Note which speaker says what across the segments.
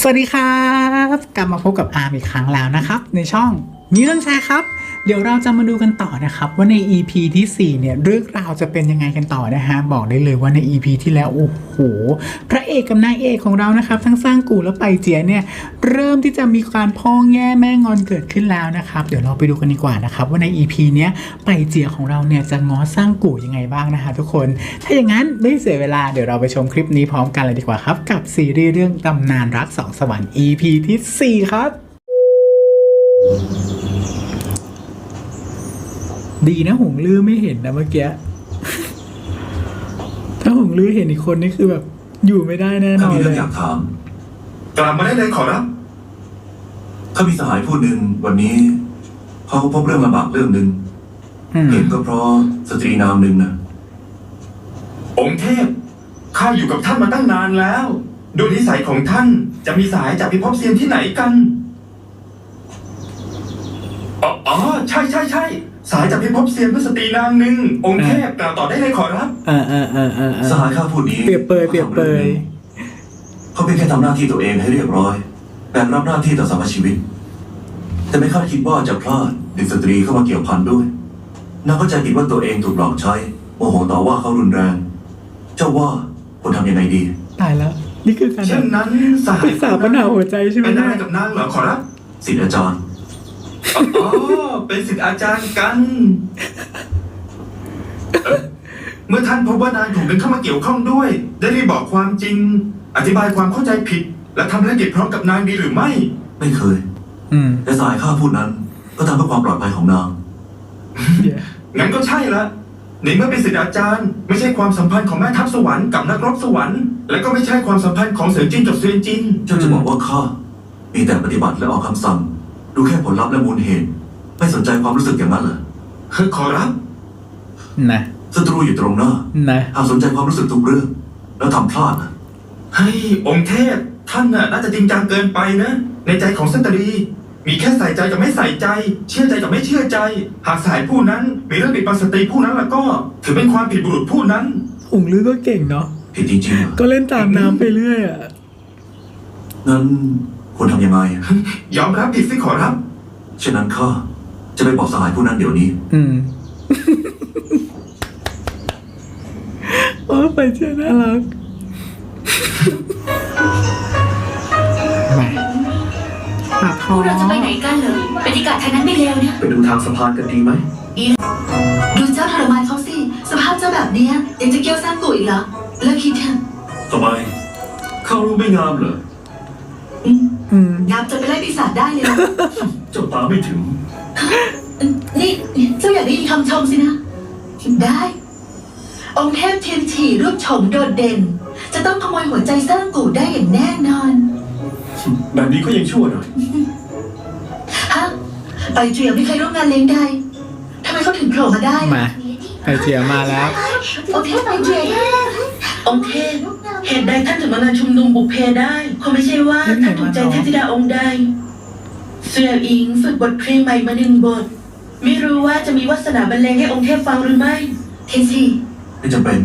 Speaker 1: สวัสดีครับ กลับมาพบกับอาร์มอีกครั้งแล้วนะครับ ในช่องมีเรื่องแชร์ครับ เดี๋ยวเราจะมาดูกันต่อนะครับ ว่าใน EP ที่ 4 เนี่ยเรื่องราวจะเป็นยังไงกันต่อนะฮะบอกได้เลยว่าใน EP ที่แล้วโอ้โหพระเอกกับนางเอกของเรานะครับ ทั้งสร้างกูและไปเจียเนี่ยเริ่มที่จะมีการพ่อแง่แม่งอนเกิดขึ้นแล้วนะครับเดี๋ยวเราไปดูกันดีกว่านะครับว่าใน EP เนี้ยไปเจียของเราเนี่ยจะง้อสร้างกูยังไงบ้างนะฮะทุกคน ถ้าอย่างนั้นไม่เสียเวลาเดี๋ยวเราไปชมคลิปนี้พร้อมกันเลยดีกว่าครับกับซีรีส์เรื่องตำนานรักสองสวรรค์ EP ที่ 4 ครับ ดีนะหงลือไม่เห็นนะเมื่อกี้ถ้าหงลือเห็นอีกคนนี่คือแบบ อยู่ไม่ได้แน่น
Speaker 2: ถ้า
Speaker 1: อน
Speaker 2: มี
Speaker 1: เล
Speaker 2: เรื่อยงอยากถาม
Speaker 3: กลับมาได้เลยขอรับ
Speaker 2: ถ้ามีสหายผู้หนึ่งวันนี้เขาพบเรื่องลำบากเรื่องหนึ่ง
Speaker 1: อืม
Speaker 2: เห็นก็เพราะสตรีนามหนึ่งนะ
Speaker 3: องค์เทพ ข้าอยู่กับท่านมาตั้งนานแล้ว ดูนิสัยของท่านจะมีสายจากพิภพเซียนที่ไหนกัน อ๋ออ๋อใช่ใช่ใช่ สายจากพิภพเซียนเพื่อสตรีนางหนึ่งองค์เทพกล่าวต่อได้เลยขอรับ
Speaker 1: เออเออเออเออเออ
Speaker 2: สหายข้าพูดนี้
Speaker 1: เปรียบเปรยเปรียบเปรย
Speaker 2: เขาเป็นแค่ทำหน้าที่ตัวเองให้เรียบร้อยแบกรับหน้าที่ต่อสรรพชีวิต แต่ไม่คาดคิดว่าจะพลาดดึงสตรีเข้ามาเกี่ยวพันด้วยนางเข้าใจผิดว่าตัวเองถูกหลอกใช้โมโหต่อว่าเขารุนแรง เจ้าว่าควรทำยังไงดี
Speaker 1: ตายแล้ว นี่คือการ
Speaker 3: เช่นนั้นสหา
Speaker 1: ปรึ
Speaker 3: ย
Speaker 1: กษาปัญหาหัวใจใช่ไหม
Speaker 3: เป็นอะไร
Speaker 1: เนี่ย
Speaker 3: กับนางเหรอขอรับ
Speaker 2: ศิษย์อาจารย์
Speaker 3: อ๋อ เป็นศิษย์อาจารย์กันเอ่อเมื่อท่านพบว่านางถูกดึงเข้ามาเกี่ยวข้องด้วย ได้รีบบอกความจริง อธิบายความเข้าใจผิด และทำธุรกิจพร้อมกับนางดีหรือไม่
Speaker 2: ไม่เคย
Speaker 1: อืม
Speaker 2: แต่สหายข้าพูดนั้น ก็ทำเพื่อความปลอดภัยของนาง
Speaker 1: เดี๋ยว
Speaker 3: งั้นก็ใช่ละในเมื่อเป็นศิษย์อาจารย์ ไม่ใช่ความสัมพันธ์ของแม่ทัพสวรรค์กับนักรบสวรรค์และก็ไม่ใช่ความสัมพันธ์ของเสือจินกับเซียนจิน
Speaker 2: เจ้าจะบอกว่าข้ามีแต่ปฏิบัติและออกคำสั่ง ดูแค่ผลลัพธ์และมูลเหตุ ไม่สนใจความรู้สึกอย่างนั้นเหรอ
Speaker 3: เฮ้ยขอรับ
Speaker 1: นะ
Speaker 2: ศัตรูอยู่ตรงหน้า
Speaker 1: นะ
Speaker 2: หากสนใจความรู้สึกทุกเรื่อง แล้วทำพลาดนะ
Speaker 3: เฮ้ยองค์เทพ ท่านน่ะน่าจะจริงจังเกินไปนะ ในใจของสตรี มีแค่ใส่ใจกับไม่ใส่ใจ เชื่อใจกับไม่เชื่อใจ หากสายผู้นั้น มีเรื่องปิดบังสตรีผู้นั้นแล้วก็ ถือเป็นความผิดบุรุษผู้นั้น
Speaker 1: หงลือก็เก่งเนาะ
Speaker 2: ผิดจริงๆเหรอ
Speaker 1: ก็เล่นตามน้ำไปเรื่อยอะ
Speaker 2: งั้น ควรทำยังไง
Speaker 3: ยอมรับผิดสิขอรับ
Speaker 2: เช่นนั้นข้าจะไปบอกสหายผู้นั้นเดี๋ยวนี้
Speaker 1: อืมโอ้ไปเจ้าน่ารักมาปากค
Speaker 4: พ
Speaker 1: อ
Speaker 4: วกเราจะไปไหนกันเหรอบรรยากาศทางนั้นไม่เลวนะ
Speaker 2: ไปดูทางสะพานกันดีไหม
Speaker 4: ดูเจ้าทรมานเขาสิ สภาพเจ้าแบบเนี้ยยังจะเกี้ยวสร้างกุอีกเหรอเลิกคิดเถอะ
Speaker 2: ทำไมข้ารู้ไม่งามเหรอ
Speaker 4: อืม
Speaker 1: อืม
Speaker 4: งามจนไปไล่ปีศาจได้เลยนะ
Speaker 2: เจ้าตาไม่ถึง
Speaker 4: นี่เจ้าอยากได้ยินคำชมสินะ ได้ องค์เทพเทียนฉี่รูปโฉมโดดเด่น จะต้องขโมยหัวใจสร้างกูได้อย่างแน่นอน
Speaker 2: แบบนี้ก็ยังชั่วหน่อย
Speaker 4: ฮะไปเจียไม่เคยร่วมงานเลี้ยงใดทำไมเขาถึงโผล่มาได้
Speaker 1: มาไปเจียมาแล้ว
Speaker 4: องค์เทพไปเจียองค์เทพ เหตุใดท่านถึงมางานชุมนุมบุพเพได้คงไม่ใช่ว่าท่านถูกใจเทพธิดาองค์ใดเสี่ยวอิงฝึกบทเพลงใหม่มาหนึ่งบท ไม่รู้ว่าจะมีวาสนาบรรเลงให้องค์เทพฟังหรือไม่ เทนซี
Speaker 2: ไม่จำเป็น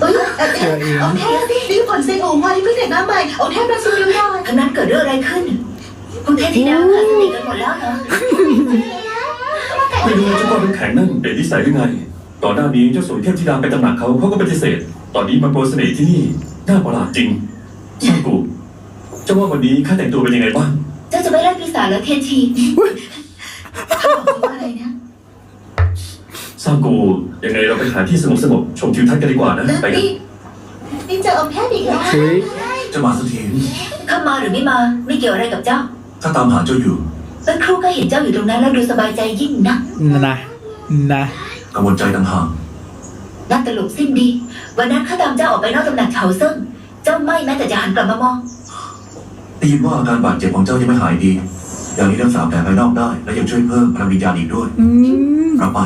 Speaker 4: เอ้ยเอ่อเอ่อองค์เทพนี่ผลเซงโอมาที่เพิ่งแต่งหน้าใหม่องค์เทพรับซื้อได้ทั้งนั้นเกิดเรื่องอะไรขึ้นคุณเทพธิดาขาดสติกันหมดแล้วเหรอ
Speaker 5: ไม่รู้ว่าเจ้าก้อนน้ำแข็งนั่นเป็นนิสัยหรือไงก่อนหน้านี้เจ้าสวยเทพธิดาไปตำหนักเขาเขาก็ปฏิเสธ ตอนนี้มาโปรยเสน่ห์ที่นี่น่าประหลาดจริงช่างกูเจ้าว่าวันนี้ข้าแต่งตัวเป็นยังไงบ้าง
Speaker 4: เจ้าจะไม่ไล่ปีศาจแล้วเทนทีเขาบอกว่าอะไรนะ
Speaker 5: สร้างกูยังไงเราไปหาที่สงบสงบๆชมทิวทัศน์กันดีกว่านะไปกัน
Speaker 4: นี่นี่เจอองค์เทพอีกแล้ว
Speaker 1: เฮ้ย
Speaker 2: จะมาสักที
Speaker 4: เข้ามาหรือไม่มาไม่เกี่ยวอะไรกับเจ้า
Speaker 2: ข้าตามหาเจ้าอยู่
Speaker 4: สักครู่ก็เห็นเจ้าอยู่ตรงนั้นแล้วดูสบายใจยิ่งนัก
Speaker 1: นะนะ
Speaker 2: กังวลใจต่างหาก
Speaker 4: น่าตลกสิ้นดี วันนั้นข้าตามเจ้าออกไปนอกตำหนักเฉาเซิ่งเจ้าไม่แม้แต่จะหันกลับมามอง
Speaker 2: ได้ยินว่าอาการบาดเจ็บของเจ้ายังไม่หายดี อย่างนี้รักษาแผลภายนอกได้ และยังช่วยเพิ่มพลังวิญญาณอีกด้วย
Speaker 1: อืม
Speaker 2: รับไป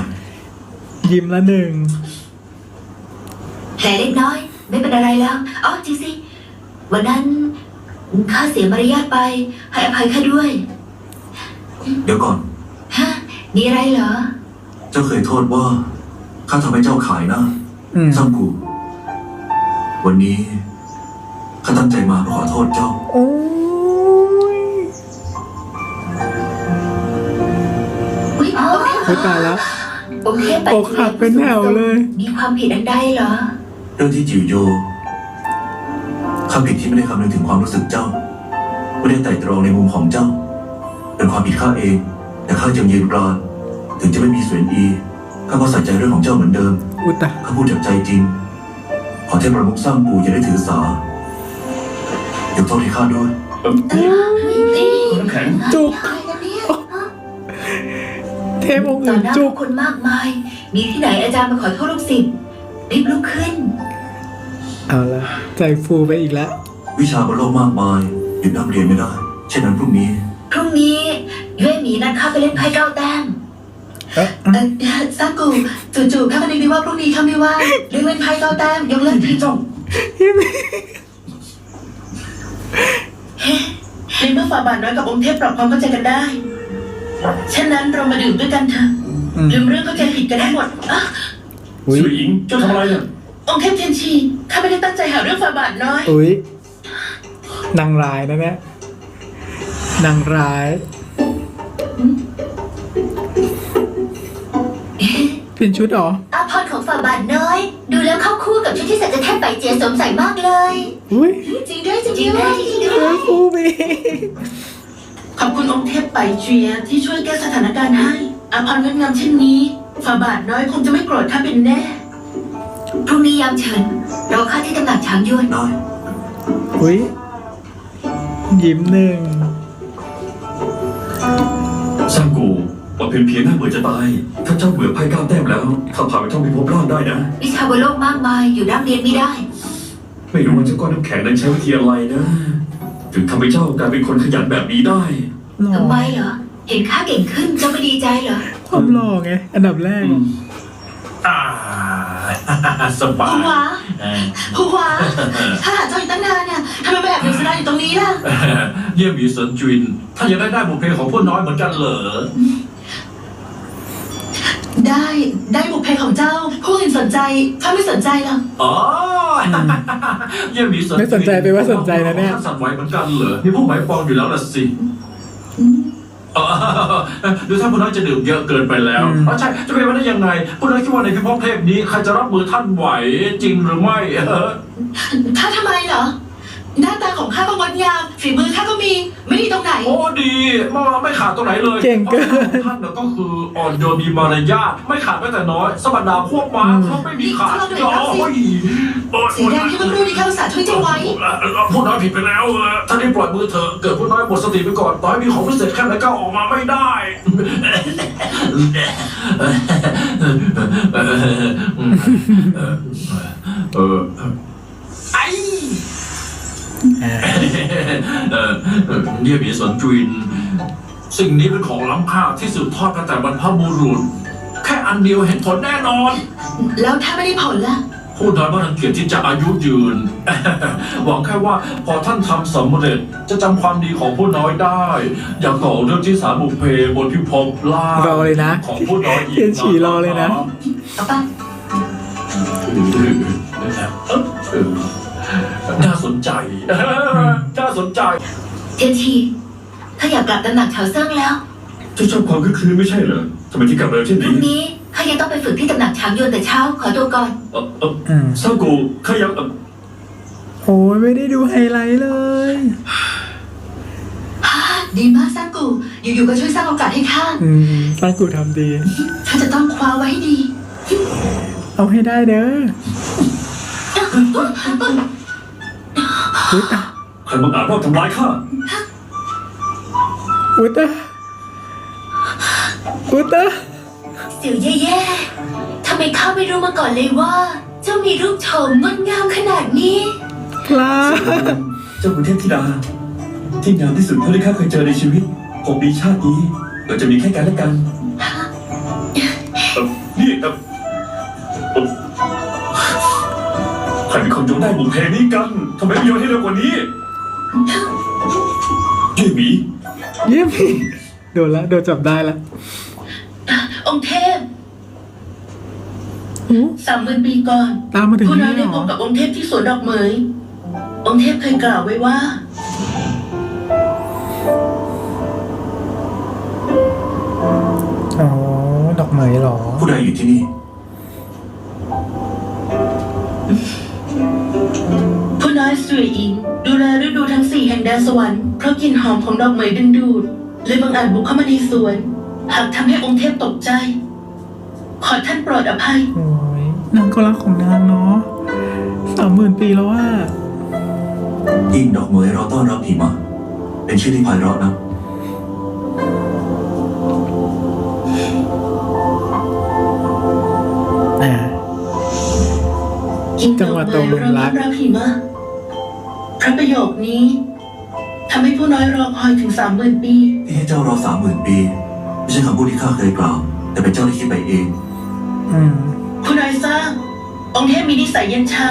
Speaker 1: ยิ้มละหนึ่ง
Speaker 4: แผลเล็กน้อย ไม่เป็นอะไรแล้วอ๋อจริงสิวันนั้นข้าเสียมารยาทไป ให้อภัยข้าด้วย
Speaker 2: เดี๋ยวก่อน
Speaker 4: ฮะมีอะไรเหรอ
Speaker 2: เจ้าเคยโทษว่า ข้าทำให้เจ้าขายหน้า
Speaker 1: อืม
Speaker 2: ซัมกู วันนี้ข้าตั้งใจมาเพื่อขอโทษเจ้า
Speaker 1: โอ้ย
Speaker 6: อุ๊ยโอเค
Speaker 1: โอ้ยตายแล้ว
Speaker 6: โอเคไป
Speaker 1: อกหักเป็นแถวเลย
Speaker 6: มีความผิดอันใดเหรอ
Speaker 2: เรื่องที่จิวโยข้าผิดที่ไม่ได้คำนึงถึงความรู้สึกเจ้า ไม่ได้ไตร่ตรองในมุมของเจ้า เป็นความผิดข้าเอง แต่ข้ายังยืนกรานถึงจะไม่มีเสวียนอี ข้าก็ใส่ใจเรื่องของเจ้าเหมือนเดิม
Speaker 1: อุยตาย
Speaker 2: ข้าพูดจากใจจริง ขอเทพประมุขสร้างปู่อย่าได้ถือสายกโทษให้ข้าด้วย
Speaker 5: เอ่อ
Speaker 6: เอ้ยนี่
Speaker 5: น้ำแข็ง
Speaker 1: จุก
Speaker 6: อะไรกันเนี่ย
Speaker 1: เทพองค์
Speaker 6: ต่อ
Speaker 1: อื่น
Speaker 6: หน้า
Speaker 1: จุ
Speaker 6: ผู้
Speaker 1: ก
Speaker 6: คนมากมาย มีที่ไหนอาจารย์มาขอโทษลูกศิษย์รีบลุกขึ้น
Speaker 1: เอาละใจฟูไปอีกแล้ว
Speaker 2: วิชาบนโลกมากมายหยุดนักเรียนไม่ได้ เช่นนั้นพรุ่งนี้
Speaker 6: พรุ่งนี้เย่หมีนัดข้าไปเล่นไพ่เก้าแต้ม
Speaker 1: เอ๊ะ
Speaker 4: เออซากุจู่ๆข้าก็นึกได้ว่าพรุ่งนี้ข้าไม่ว่างเรื่องเล่นไพ่เก้าแต้มยกเลิกทีจบในเมื่อฝ่าบาทน้อยกับองค์เทพปรับความเข้าใจกันได้ฉะนั้นเรามาดื่มด้วยกันเถอะ
Speaker 1: อืม
Speaker 4: ลืมเรื่องเข้าใจผิดกันให้หมดอะ
Speaker 1: อุ้ย
Speaker 5: สุยอิงเจ้าทำอะไรเนี่ย
Speaker 4: องค์เทพเทียนชีข้าไม่ได้ตั้งใจหาเรื่องฝ่าบาทน้อย
Speaker 1: อุ้ยนางร้ายนะเนี่ยนางร้าย เปลี่ยนชุดเหรอ
Speaker 6: อาพรของฝ่าบาทน้อย ดูแล้วเข้าคู่กับชุดที่สัจจะแทบไปเจียสวมใส่มากเลย
Speaker 1: อุ้ย
Speaker 6: จริงด้วยจริงด้วยจริงด้
Speaker 1: เจ
Speaker 6: ว
Speaker 1: อยฟูไปอีก
Speaker 4: ขอบคุณองค์เทพไปเจียที่ช่วยแก้สถานการณ์ให้อาพรงดงามเช่นนี้ฝ่าบาทน้อยคงจะไม่โกรธข้าเป็นแน่
Speaker 6: พรุ่งนี้ยามเฉินรอข้าที่ตำหนักช้างยวน
Speaker 2: ได้
Speaker 1: อุ้ยยิ้มหนึ่ง
Speaker 5: สร้างกูว่าเพียงเพียงน่าเบื่อจะตาย ถ้าเจ้าเบื่อไพ่ก้าวแต้มแล้วข้าพาไปท่องพิภพล่างได้นะ
Speaker 6: วิชาบนโลกมากมายอยู่ร่ำเรียนไม่ได้
Speaker 5: ไม่รู้ว่าเจ้าก้อนน้ำแข็งนั้นใช้วิธีอะไรนะ ถึงทำให้เจ้ากลายเป็นคนขยันแบบนี้ได้
Speaker 1: หล่อ
Speaker 6: ทำไมเหรอ เห็นข้าเก่งขึ้นเจะไม่ดีใจเหรอ
Speaker 1: ความหล่อไง อันดับแรก
Speaker 7: อ่า สบา
Speaker 4: ผู้
Speaker 7: ย
Speaker 4: วาผู้วาถ้าหาเจ้าอยู่ตั้งนานเนี่ยทำไมมาแอบอยู่สดาอยู่ตรงนี้ล่ะ
Speaker 7: เยี่ยมหมีเสินจุนถ้าอยากได้ได้บุพเพของผู้น้อยเหมือนกันเหรอ
Speaker 4: ได้ได้บุพเพของเจ้า ผู้อื่นสนใจข้าไม่สนใจหรอก
Speaker 7: อ๋อเยี่ยมหมีเสิน
Speaker 1: ไม่สนใจไปว่าสนใจนะเนี่ย
Speaker 7: สั่นไหวเหมือนกันเหรอมีผู้หมายปองอยู่แล้วล่ะสิอ๋อดูถ้าผู้น้อยจะดื่มเยอะเกินไปแล้ว
Speaker 1: อืม
Speaker 7: อ๋อใช่จะเป็นไปได้ยังไงผู้น้อยคิดว่าในพิภพเทพนี้ใครจะรับมือท่านไหวจริงหรือไม่เออ
Speaker 4: ถ้าทำไมเหรอ หน้าตาของข้าก็งดงามฝีมือข้าก็มี ไม่ดีตรงไหน
Speaker 7: โอ้ดีไม่ไม่ขาดตรงไหนเลย
Speaker 1: เก่งเกิน
Speaker 7: พราะท่านน่ะก็คืออ่อนโยนมีมารยาทไม่ขาดแม้แต่น้อยสมบัติดาพวกมา
Speaker 1: อืม
Speaker 7: เขาไม่มีขาด
Speaker 4: นี่เขาเราดู
Speaker 7: โอ้ยโอ้ย
Speaker 4: สีแดงที่เมื่อครู่นี้ข้าอุตส่าห์ช่วยเจ้าไว้
Speaker 7: ผู้น้อยผิดไปแล้วเออท่านนี่ปล่อยมือเถอะเกิดผู้น้อยหมดสติไปก่อนต่อให้มีของพิเศษแค่ไหนก็ออกมาไม่ได้เออไอ
Speaker 1: อ่า
Speaker 7: เออเออเนี่ยมีสวนจุนสิ่งนี้เป็นของล้ำค่าที่สืบทอดกันแต่บรรพบุรุษ แค่อันเดียวเห็นผลแน่นอน
Speaker 4: แล้วถ้าไม่ได้ผลล่ะ
Speaker 7: ผู้น้อยไม่รังเกียจที่จะอายุยืน หวังแค่ว่าพอท่านทำสำเร็จจะจำความดีของผู้น้อยได้ อย่าต่อเรื่องที่สารบุพเพบนพิภพล่าง
Speaker 1: รอเลยนะ
Speaker 7: ของผู้น้อยอีก
Speaker 1: เทียนฉี่รอเลยนะ
Speaker 6: เอาไป
Speaker 7: เออเออ น่าสนใจ น่าสนใจ
Speaker 6: เทียนชีถ้าอยากกลับตำหนักเฉาเซิงแล้ว
Speaker 5: เจ้าชอบความคึกคืนไม่ใช่เหรอทำไมที่กลับเร็วเช่น
Speaker 6: พ
Speaker 5: นี้
Speaker 6: รุ่งนี้ข้ายังต้องไปฝึกที่ตำหนักช้างยวนแต่เช้า ขอตัวก่อน
Speaker 5: เออเออ
Speaker 1: อืม
Speaker 5: สร้างกูข้ายังเอ่อ
Speaker 1: โอ้ยไม่ได้ดูไฮไลท์เลย
Speaker 4: ฮ่าดีมากสร้างกู อยู่ๆก็ช่วยสร้างโอกาสให้ข้า
Speaker 1: อืมตั้งกูทำดี
Speaker 4: ข้าจะต้องคว้าไว้ให้ดี
Speaker 1: เอาให้ได้เด้อ อุ๊ยตา
Speaker 5: ใครบังอาจรอบทำร้ายข้า
Speaker 1: อุ๊ยตาอุ๊ยตา
Speaker 6: เสี่ยวแย่ๆทำไมข้าไม่รู้มาก่อนเลยว่า เจ้ามีรูปโฉมงดงามขนาดนี้
Speaker 1: พลาด
Speaker 5: เจ้าคือเทพธิดา ที่งามที่สุดเท่าที่ข้าเคยเจอในชีวิต ผมมีชาตินี้เราจะมีแค่กันและกัน ใครเป็นคนโยนได้บุพเพนี้กันทำไมไม่โยนให้เร็วกว่านี้เยี่ยหมี
Speaker 1: เยี่ยมอีกโดนละโดนจับได้ละ
Speaker 4: องค์เทพ
Speaker 1: อู้
Speaker 4: สามหมื่นปีก่อน
Speaker 1: ตามมาถึง
Speaker 4: ผู้น้อย
Speaker 1: นี่
Speaker 4: ได้
Speaker 1: เหร
Speaker 4: พ
Speaker 1: อบ
Speaker 4: กับองค์เทพที่สวนดอกเหมย องค์เทพเคยกล่าวไว้ว่า
Speaker 1: อ๋อดอกเหมยเหรอ
Speaker 2: ผู้ใดอยู่ที่นี่
Speaker 4: สวยอิงดูแลฤดูทั้งสี่แห่งแดนสวรรค์เพราะกลิ่นหอมของดอกเหมยดึงดูดเลยบังอาจบุกเข้ามาในสวน หากทำให้องค์เทพตกใจ ขอท่านโปรดอภัย
Speaker 1: โอ้ยนางก็รักของนางเนาะสามหมื่นปีแล้วว่า
Speaker 2: ยิ่งดอกเหมยเราต้อนรับหิมะเป็นชื่อที่ไพเราะนะ
Speaker 1: อ่า
Speaker 4: กิน
Speaker 1: จังหวะตกหลุมรัก
Speaker 4: เราหิมะพ ระประโยคนี้ทำให้ผู้น้อยรอคอยถึงสามหมื่นปี
Speaker 2: ที่ให้เจ้ารอสามหมื่นปี ไม่ใช่คำพูดที่ข้าเคยกล่าว แต่เป็นเจ้าที่คิดไปเอง
Speaker 1: อืม
Speaker 4: ผู้น้อยสร้างองค์เทพมีนิสัยเย็นชา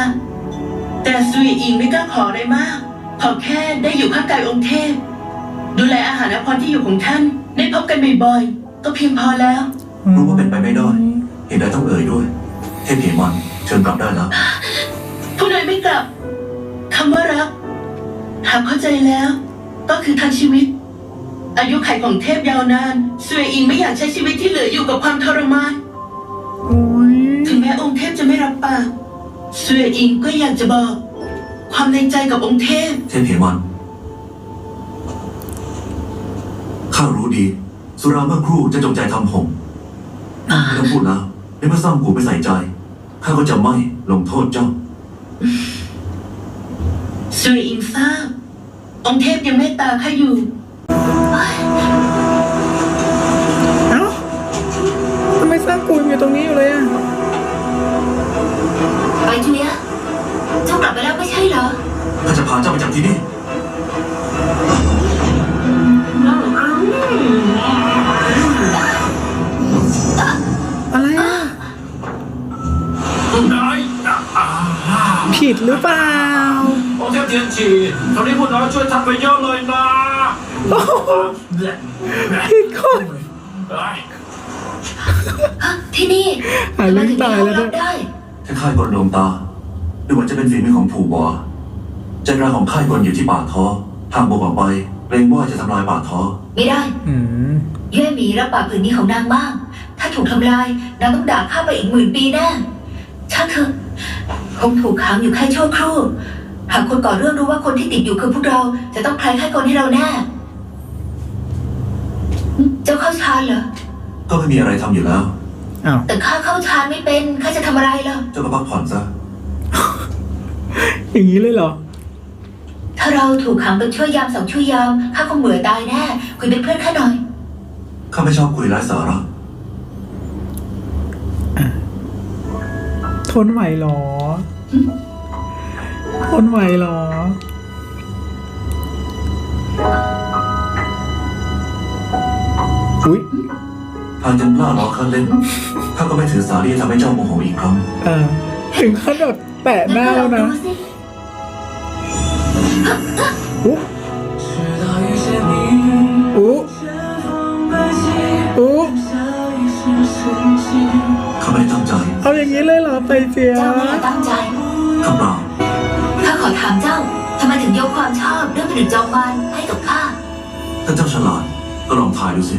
Speaker 4: แต่ซุยอิงไม่กล้าขออะไรมาก ขอแค่ได้อยู่ข้างกายองค์เทพ ดูแลอาหารและพรที่อยู่ของท่าน ได้พบกันบ่อยๆ ก็เพียงพอแล้ว
Speaker 2: รู้ว่าเป็นไปไม่ได้ เหตุใดต้องเอ่ยด้วย เทพเหมันเชิญกลับได้แล้ว
Speaker 4: ผู้น้อยไม่กลับคำว่ารัก หากเข้าใจแล้ว ก็คือทั้งชีวิต อายุขัยของเทพยาวนานซุยอิงไม่อยากใช้ชีวิตที่เหลืออยู่กับความทรมาน
Speaker 1: โอ้ย
Speaker 4: ถึงแม้องค์เทพจะไม่รับปากเสวยอิงก็อยากจะบอก ความในใจกับองค์เทพ
Speaker 2: เทพเหมันข้ารู้ดี สุราเมื่อครู่จะจงใจทำผมไม่ต้องพูดแล้วในเมื่อซ่อมกูไม่ใส่ใจข้าก็จะไม่ลงโทษเจ้า
Speaker 4: สวียอิงทราบองค์เทพยังเมตตาข้าอยู่
Speaker 1: เอ้าทำไมสร้างกูยังอยู่ตรงนี้อยู่เลยอะ
Speaker 6: ไปจูเลียเจ้ากลับไปแล้วไม่ใช่เหรอ
Speaker 2: ข้าจะพาเจ้าไปจากที่นี่
Speaker 1: อะไรอะ
Speaker 7: ได้อ่า
Speaker 1: ผิดหรือเปล่า
Speaker 7: องค์เทพเทียนฉีคราวนี้ผู้น้อยช่วยทำไปเยอะเลยนะ
Speaker 1: โอ้โหผิดคน
Speaker 7: เอ้ย
Speaker 6: ฮะที่นี่
Speaker 1: หายเรื่องตายแล้ว
Speaker 6: ทำไมถึ
Speaker 1: ด้
Speaker 6: ง
Speaker 1: วย
Speaker 6: มีห้องรับได้
Speaker 2: แค่ค่ายกลดวงตา ดูเหมือนจะเป็นฝีมือของผู่บัวใจกลางของค่ายกลอยู่ที่ปากท้อหากบุกออกไปเกรงว่าจะทำลายปากท้อ
Speaker 6: ไม่ได้
Speaker 1: อืม
Speaker 6: เย่หมีรับปากผืนนี้ของนางบ้างถ้าถูกทำลายนางต้องด่าข้าไปอีกหมื่นปีแน่ช่างเถอะคงถูกขังอยู่แค่ชั่วครู่ หากคนก่อเรื่องรู้ว่าคนที่ติดอยู่คือพวกเรา จะต้องคลายค่ายกลให้เราแน่เจ้าเข้าฌานเหรอ
Speaker 2: ก็ไม่มีอะไรทำอยู่แล้ว
Speaker 1: อ้าว
Speaker 6: แต่ข้าเข้าฌานไม่เป็นข้าจะทำอะไรล่ะ
Speaker 2: เจ้าก็พักผ่อนซะ
Speaker 1: อย่างนี้เลยเหรอ
Speaker 6: ถ้าเราถูกขังเป็นชั่วยามสองชั่วยามข้าคงเบื่อตายแน่คุยเป็นเพื่อนข้าหน่อย
Speaker 2: ข้าไม่ชอบคุยไร้สาระ
Speaker 1: ทนไหวเหรอ ทนไหวเหรอ อุ๊ย
Speaker 2: หากยังกล้าล้อข้าเล่นข้าก็ไม่ถือสาที่จะทำให้เจ้าโมโหอีกครั้ง
Speaker 1: อ่าถึงขั้นแบบแตะหน้าแล้วนะ
Speaker 6: ดูสิ
Speaker 1: อุ๊อุ๊อุ๊
Speaker 2: ข้าไม่ได้ตั้งใจ
Speaker 1: เอาอย่างนี้เลยเหรอไตเจีย
Speaker 6: เจ้าไม่ได้ตั้งใจ
Speaker 2: ข้าเปล่า
Speaker 6: ข้าข อถามเจ้าทำไมถึงยกความชอบเรื่องผนึกจอมมารให้กับข้า
Speaker 2: ถ้าเจ้าฉลาดก็ลองทายดูสิ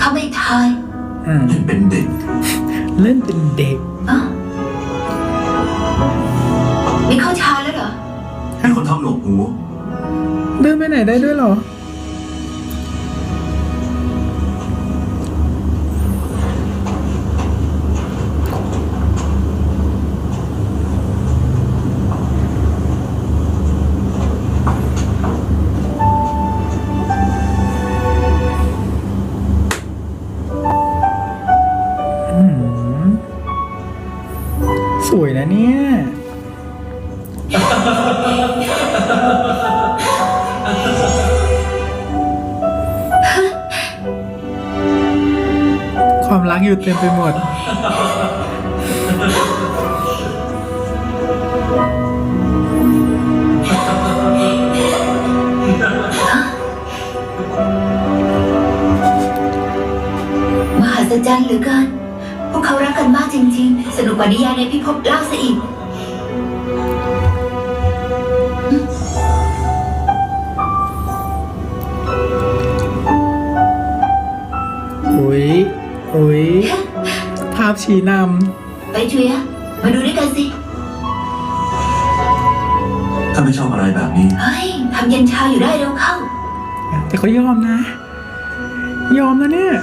Speaker 6: ข้าไม่ทาย
Speaker 1: อืม
Speaker 2: เล่นเป็นเด็ก
Speaker 1: เล่นเป็นเด็ก
Speaker 6: อ้าวไม่เข้าฌานแล้วเหรอ
Speaker 2: มีคนทำหนวกหู
Speaker 1: เดินไปไหนได้ด้วยเหรออื อยู่เต็มไปหมด
Speaker 6: มหัศจรรย์เหลือเกิน พวกเขารักกันมากจริงๆ สนุกกว่านิยายในพิภพเล่าซะอีก
Speaker 1: บชี้น
Speaker 6: ไปเจียมาดูด้วยกันสิ
Speaker 2: ถ้าไม่ชอบอะไรแบบนี้
Speaker 6: เฮ้ยทำเย็นชาอยู่ได้เร็วเข้าำ
Speaker 1: แต่เขายอมนะ ยอมนะเนี่ย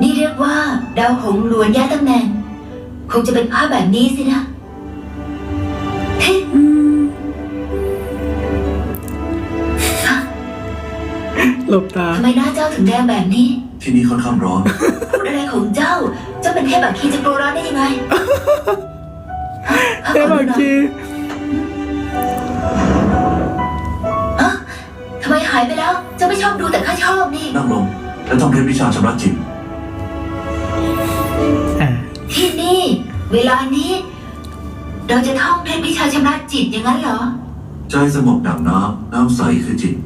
Speaker 6: นี่เรียกว่า ดาวหงส์ล้วนย้ายตำแหน่ง คงจะเป็นภาพแบบนี้สินะ
Speaker 1: หลบตา
Speaker 6: ทำไมหน้าเจ้าถึงแดงแบบนี้
Speaker 2: ที่นี่ค่อนข้างร้อน
Speaker 6: พูดอะไรของเจ้า เจ้าเป็นเทพบักคีจะกลัวร้อนได้ยังไง
Speaker 1: เต้บางที
Speaker 6: เอ้าทำไมหายไปแล้ว เจ้าไม่ชอบดูแต่ข้าชอบนี่
Speaker 2: นั่งลง และต้องเรียนวิชาชำระจิต
Speaker 1: อ่า
Speaker 6: ที่นี่ เวลานี้ เราจะท่องเพลงวิชาชำระจิตอย่างนั้นเหรอ
Speaker 2: ใจสงบดังน้ำน้ำใสคือจิต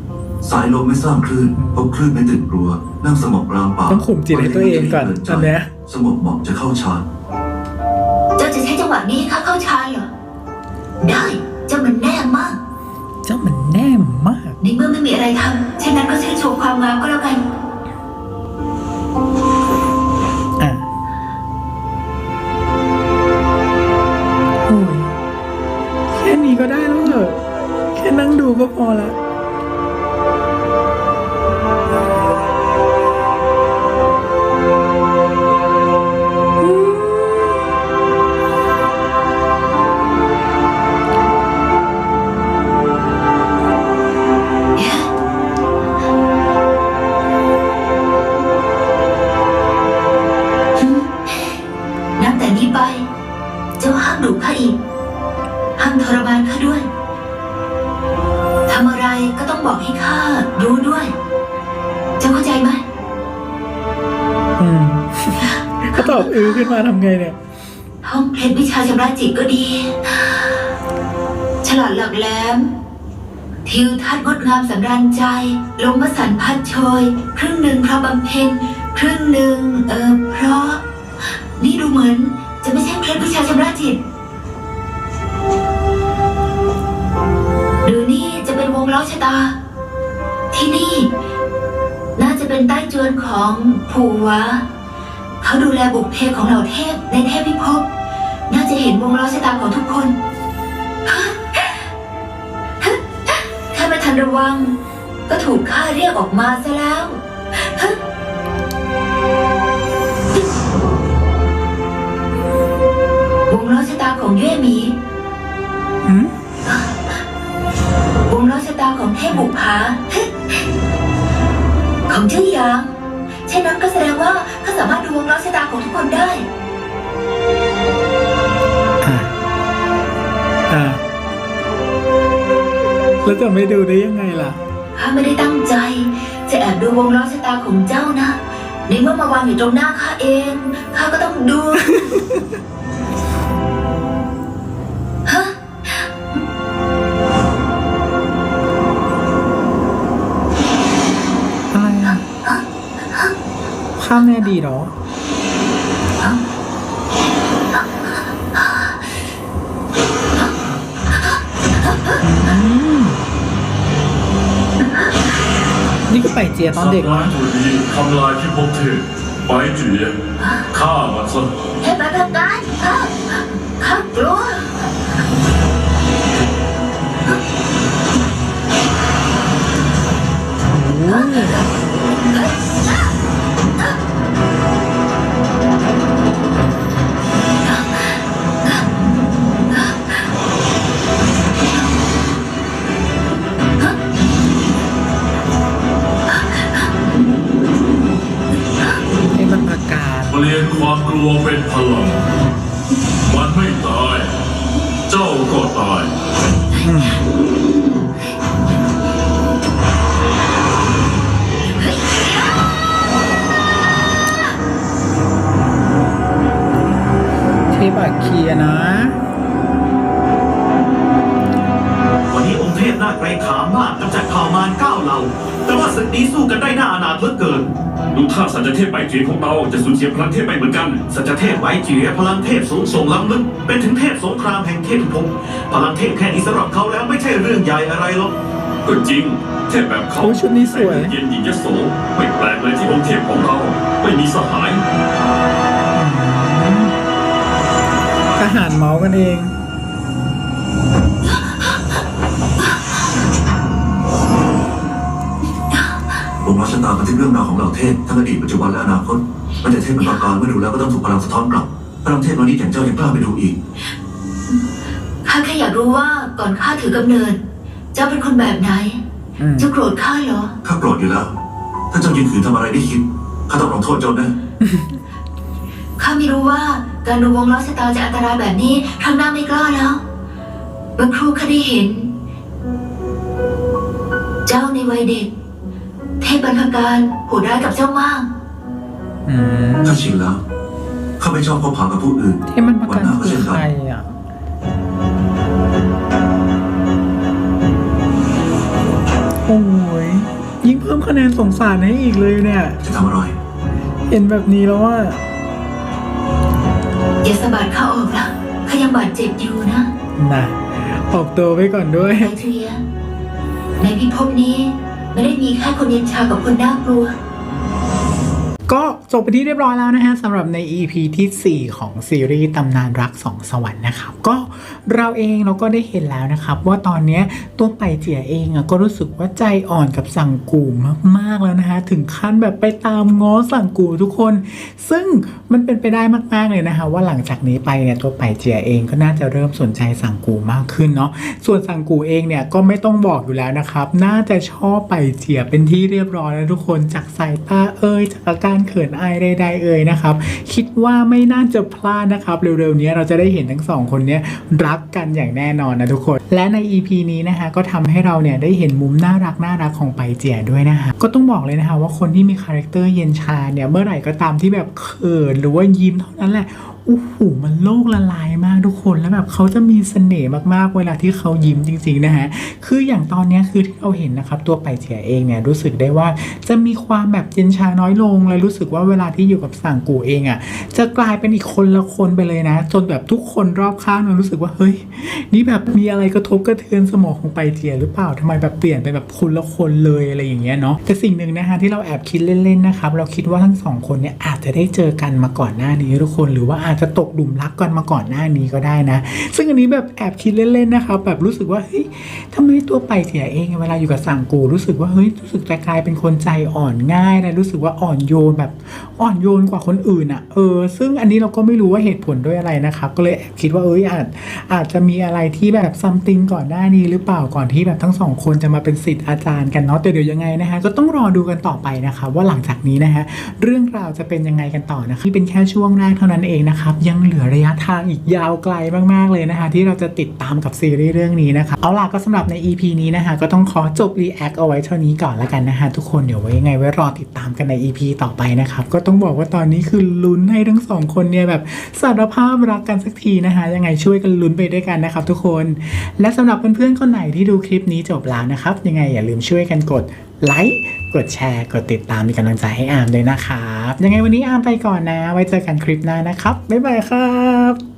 Speaker 2: สายลมไม่สร้างคลื่นพบคลื่นไม่ตื่นกลัว นั่งสงบกลางป่า
Speaker 1: ต้องข่มจิตให้ตัวเองก่อนตอนเนี้ย
Speaker 2: สงบเหมาะจะเข้าฌาน
Speaker 6: เจ้าจะใช้จังหวะนี้ให้ข้าเข้าฌานเหรอ ได้ เจ้ามันแน่มาก
Speaker 1: เจ้ามันแน่มาก
Speaker 6: ในเมื่อไม่มีอะไรทำเช่นนั้นก็ชื่นชมความงามก็แล้วกันำอะไรก็ต้องบอกให้ข้ารู้ด้วย เจ้าเข้าใจไหม
Speaker 1: อืมเขาตอบอือขึ้นมาทำไงเนี่ย
Speaker 6: ห้องเพชรวิชาชำระจิตก็ดี ฉลาดหลักแหลม ทิวทัศน์งดงามสำราญใจ ลมวสันพัดโชย ครึ่งหนึ่งเพราะบำเพ็ญ ครึ่งหนึ่งเออเพราะ นี่ดูเหมือนจะไม่ใช่เพชรวิชาชำระจิตหรือนี่จะ เป็นวงล้อชะตา ที่นี่ น่าจะเป็นใต้จวนของผัวเขาดูแลบุกเพของเหล่าเทพในเทพพิภพน่าจะเห็นวงล้อชะตาของทุกคนถ้าไม่ทันระวัง ก็ถูกข้าเรียกออกมาซะแล้ววงล้อชะตาของเย่ห
Speaker 1: มี
Speaker 6: วงล้อชะตาของเทพบุกผาของชื่อหยางเช่นนั้นก็แสดงว่าเขาสามารถดูวงล้อชะตาของทุกคนได้
Speaker 1: อะอะแล้วจะไม่ดูได้ยังไงล่ะ
Speaker 6: ข้าไม่ได้ตั้งใจ จะแอบดูวงล้อชะตาของเจ้านะ ในเมื่อมาวางอยู่ตรงหน้าข้าเอง ข้าก็ต้องดู
Speaker 1: ข้ามในอดีตเหรออืมนี่ก็ไปเจียตอนเด็ก
Speaker 7: สัตว์ร้า
Speaker 1: นะ
Speaker 7: ยตัวนี้ทำลายพิภพเทพไปเจียฆ่ามันซะ
Speaker 6: เห็นไหมแบบนั้นข้าข้ากลัว
Speaker 1: โอ้
Speaker 7: คว เท
Speaker 8: พไป
Speaker 5: เจียของเราจะสูญเสียพลังเทพไปเหมือนกัน
Speaker 8: สัจเทพไว้เจียพลังเทพสูงส่งล้ำลึก เป็นถึงเทพสงครามแห่งเทพภพพลังเทพแค่นี้สำหรับเขาแล้วไม่ใช่เรื่องใหญ่อะไรหรอก
Speaker 5: กก็จริง เทพแบบเขา
Speaker 1: โอ้ยชุดนี้สวย
Speaker 5: เย็นหญิงยโสไม่แปลกเลยที่องค์เทพของเรา ไม่มีสหาย
Speaker 1: ทหารเมาส์กันเอง
Speaker 2: ผมรัชะตาบันทึกเรื่องราวของเหล่าเทพทั้งอดีตปัจจุบันและอนาคตมันจะเทพเป็นประการเมื่อดูแล้วก็ต้องถูกพลังสะท้อนกลับพลังเทพวันนี้อย่างเจ้ายังกล้าไปดูอีก
Speaker 6: ข้าแค่อยากรู้ว่าก่อนข้าถือกำเนิด เจ้าเป็นคนแบบไหน
Speaker 1: อืม
Speaker 6: เจ้าโกรธข้าเหรอ
Speaker 2: ข้าโกรธอยู่แล้ว ถ้าเจ้ายืนขืนทำอะไรได้คิดข้าต้องลงโทษเจ้าแน่
Speaker 6: ข้าไม่รู้ว่าการดูวงล้อชะตาจะอันตรายแบบนี้ครั้งหน้าไม่กล้าแล้วเมื่อครูข้าได้เห็น เจ้าในวัยเด็กเทพบรรพการโหดร้ายกับเจ้ามาก
Speaker 1: อืม
Speaker 2: ข้าชินแล้ว ข้าไม่ชอบคบหากับผู้อื่น
Speaker 1: เทพมันประ
Speaker 2: วั
Speaker 1: กัน
Speaker 2: หน้าก็
Speaker 1: คือ
Speaker 2: เช่น
Speaker 1: ใค
Speaker 2: กั
Speaker 1: ร
Speaker 2: น
Speaker 1: อะ โอ้ยยิ่งเพิ่มคะแนนสงสารให้อีกเลยเนี่ย
Speaker 2: จะทำอะไร
Speaker 1: เห็นแบบนี้แล้วว่า
Speaker 6: อย่าสะบัดข้าออกละข้ายังบาดเจ็บอยู่นะ
Speaker 1: นะออกตัวไว้ก่อนด้วย
Speaker 6: ไอเทียในพิภพนี้ ไม่ได้มีแค่คนเย็นชากับคนน่ากลัว
Speaker 1: ก็จบไปที่เรียบร้อยแล้วนะฮะสำหรับใน EP ที่ 4 ของซีรีส์ตำนานรักสองสวรรค์นะครับ ก็ เราเองเราก็ได้เห็นแล้วนะครับ ว่าตอนนี้ตัวไปเจียเองอะก็รู้สึกว่าใจอ่อนกับสั่งกูมากๆแล้วนะฮะถึงขั้นแบบไปตามง้อสั่งกูทุกคน ซึ่งมันเป็นไปได้มากๆเลยนะคะว่าหลังจากนี้ไปเนี่ยตัวไปเจียเองก็น่าจะเริ่มสนใจสั่งกูมากขึ้นเนาะส่วนสั่งกูเองเนี่ยก็ไม่ต้องบอกอยู่แล้วนะครับ น่าจะชอบไปเจียเป็นที่เรียบร้อยแล้วทุกคนจากสายตาเอ่ยจากอาการเขินอายใดๆเอ่ยนะครับ คิดว่าไม่น่าจะพลาดนะครับ เร็วๆนี้เราจะได้เห็นทั้งสองคนเนี้ยรัักกันอย่างแน่นอนนะทุกคน และใน EP นี้นะคะก็ทำให้เราเนี่ยได้เห็นมุมน่ารักน่ารักของไปเจียด้วยนะคะก็ต้องบอกเลยนะคะว่าคนที่มีคาแรคเตอร์เย็นชาเนี่ยเมื่อไหร่ก็ตามที่แบบเขินหรือว่ายิ้มเท่านั้นแหละโอ้โหมันโลกละลายมากทุกคนแล้วแบบเขาจะมีเสน่ห์มากๆ เวลาที่เขายิ้มจริง ๆ นะฮะ คืออย่างตอนนี้คือที่เราเห็นนะครับ ตัวไปเฉียเองเนี่ยรู้สึกได้ว่าจะมีความแบบเย็นชาน้อยลงและรู้สึกว่าเวลาที่อยู่กับสั่งกูเองอะ่ะจะกลายเป็นอีกคนละคนไปเลยนะ จนแบบทุกคนรอบข้างเรารู้สึกว่าเฮ้ย นี่แบบมีอะไรกระทบกระเทือนสมองของไปเจียหรือเปล่าทำไมแบบเปลี่ยนไปแบบคนละคนเลยอะไรอย่างเงี้ยเนาะแต่สิ่งหนึ่งนะคะที่เราแอบคิดเล่นๆนะครับเราคิดว่าทั้งสองคนเนี่ยอาจจะได้เจอกันมาก่อนหน้านี้ทุกคนหรือว่าอาจจะตกหลุมรักกันมาก่อนหน้านี้ก็ได้นะ ซึ่งอันนี้แบบแอบคิดเล่นๆนะครับแบบรู้สึกว่าเฮ้ยทำไมตัวไปเสียเองเวลาอยู่กับสังกูรู้สึกว่าเฮ้ยรู้สึกจะกลายเป็นคนใจอ่อนง่ายนะรู้สึกว่าอ่อนโยนแบบอ่อนโยนกว่าคนอื่นอะ่ะเออซึ่งอันนี้เราก็ไม่รู้ว่าเหตุผลด้วยอะไรนะครับก็เลยแอบคิดว่าเอ้ยอาจอาจจะมีอะไรที่แบบซัมติงก่อนหน้านี้หรือเปล่าก่อนที่แบบทั้งสองคนจะมาเป็นศิษย์อาจารย์กันเนาะแต่เดี๋ยวยังไงนะคะก็ต้องรอดูกันต่อไปนะคะว่าหลังจากนี้นะคะเรื่องราวจะเป็นยังไงกันต่อนะคะนี่เป็นแค่ช่วงแรกเท่านั้นเองนะครับยังเหลือระยะทางอีกยาวไกลมากๆเลยนะคะที่เราจะติดตามกับซีรีส์เรื่องนี้นะคะเอาล่ะก็สำหรับใน EP นี้นะคะก็ต้องขอจบรีแอคเอาไว้เท่านี้ก่อนแล้วกันนะคะทุกคนเดี๋ยวไว้ยังไงไว้รอติดตามกันใน EP ต่อไปนะครับก็ต้องบอกว่าตอนนี้คือลุ้นให้ทั้งสองคนเนี่ยแบบสารภาพรักกันสักทีนะคะยังไงช่วยกันลุ้นไปด้วยกันนะครับทุกคน และสำหรับเพื่อนๆคนไหนที่ดูคลิปนี้จบแล้วนะครับยังไงอย่าลืมช่วยกันกด ไลค์กดแชร์กดติดตามเป็นกำลังใจให้อามด้วยนะครับ ยังไงวันนี้อามไปก่อนนะ ไว้เจอกันคลิปหน้านะครับ บ๊ายบายครับ